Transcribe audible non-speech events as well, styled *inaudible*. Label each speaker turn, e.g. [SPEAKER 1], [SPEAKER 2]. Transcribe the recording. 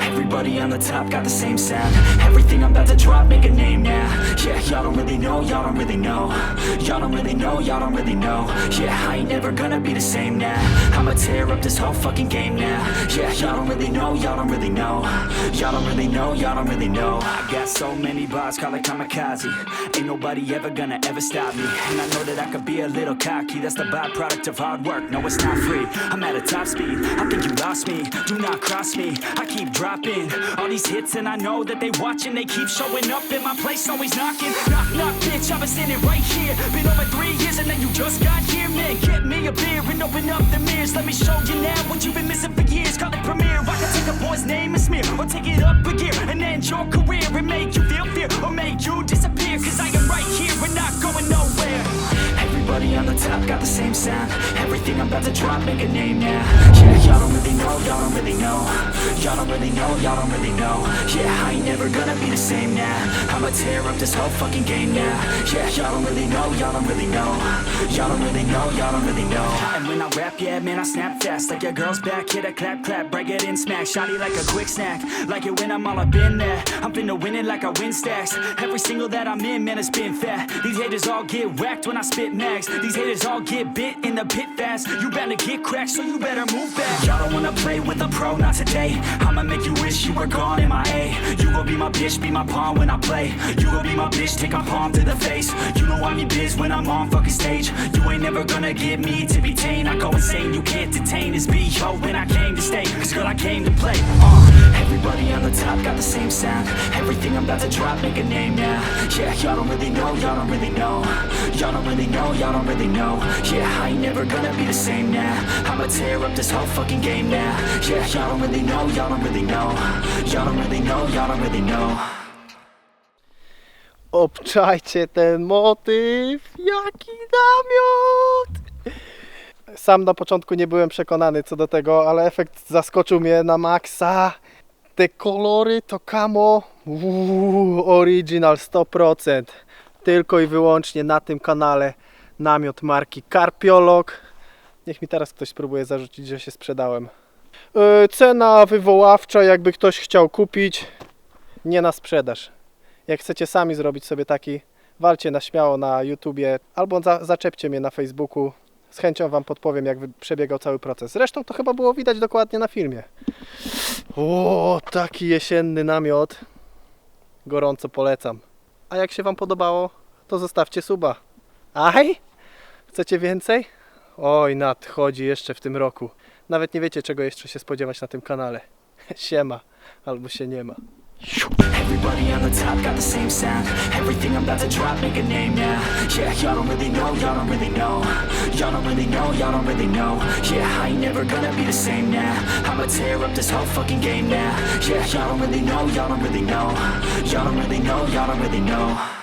[SPEAKER 1] Everybody on the top got the same sound. Everything I'm about to drop, make a name now. Yeah, y'all don't really know, y'all don't really know. Y'all don't really know, y'all don't really know. Yeah, I ain't never gonna be the same now tear up this whole fucking game now. Yeah, y'all don't really know, y'all don't really know. Y'all don't really know, y'all don't really know. I got so many bars, call it kamikaze. Ain't nobody ever gonna ever stop me. And I know that I could be a little cocky. That's the byproduct of hard work, no it's not free. I'm at a top speed, I think you lost me. Do not cross me, I keep dropping All these hits and I know that they watching They keep showing up in my place always knocking. Knock, knock, bitch, I've been standing right here. Been and open up the mirrors. Let me show you now what you've been missing for years. Call it premiere, I can take a boy's name and smear Or take it up a gear and end your career And make you feel fear or make you disappear. Cause I am right here and not going nowhere. Everybody on the top got the same sound. Everything I'm about to drop, make a name now y'all don't really know, y'all don't really know. Y'all don't really know, y'all don't really know. Yeah, I ain't never gonna be the same now. I'ma tear up this whole fucking game now. Yeah, y'all don't really know, y'all don't really know. Y'all don't really know, y'all don't really know. And when I rap, yeah, man, I snap fast. Like your girl's back, hit a clap, clap Break it in, smack, shotty like a quick snack. Like it when I'm all up in there. I'm finna win it like I win stacks. Every single that I'm in, man, it's been fat. These haters all get whacked when I spit max These haters all get bit in the pit fast. You better get cracked, so you better move back Y'all don't wanna play with a pro, not today. I'ma make you wish you were gone in my A. You gon' be my bitch, be my pawn when I play. You gon' be my bitch, take my palm to the face. You know I'm your biz when I'm on fucking stage. You ain't never gonna get me to be tamed I go insane, you can't detain. This B.O. when I came to stay. Cause girl, I came to play the top got the same sound. Everything I'm about to drop, make a name now. Yeah, y'all don't really know, y'all don't really know. Y'all don't really know, y'all don't really know. Yeah, I ain't never gonna be the same now. I'ma tear up this whole fucking game now. Yeah, y'all don't really know, y'all don't really know. Y'all don't really know, y'all don't really know.
[SPEAKER 2] Obczajcie ten motyw! Jaki namiot! Sam na początku nie byłem przekonany co do tego, ale efekt zaskoczył mnie na maksa. Te kolory to uuu, original 100%. Tylko i wyłącznie na tym kanale namiot marki Karpiolog. Niech mi teraz ktoś spróbuje zarzucić, że się sprzedałem. Yy, cena wywoławcza, jakby ktoś chciał kupić, nie na sprzedaż. Jak chcecie sami zrobić sobie taki, walcie na śmiało na YouTubie albo za, zaczepcie mnie na Facebooku. Z chęcią Wam podpowiem, jak przebiegał cały proces. Zresztą to chyba było widać dokładnie na filmie. O, taki jesienny namiot. Gorąco polecam. A jak się Wam podobało, to zostawcie suba. Aj! Chcecie więcej? Oj, nadchodzi jeszcze w tym roku. Nawet nie wiecie, czego jeszcze się spodziewać na tym kanale. *laughs* Siema, albo się nie ma.
[SPEAKER 1] Everybody on the top got the same sound. Everything I'm about to drop, make a name now. Yeah, y'all don't really know, y'all don't really know. Y'all don't really know, y'all don't really know. Yeah, I ain't never gonna be the same now. I'ma tear up this whole fucking game now. Yeah, y'all don't really know, y'all don't really know. Y'all don't really know, y'all don't really know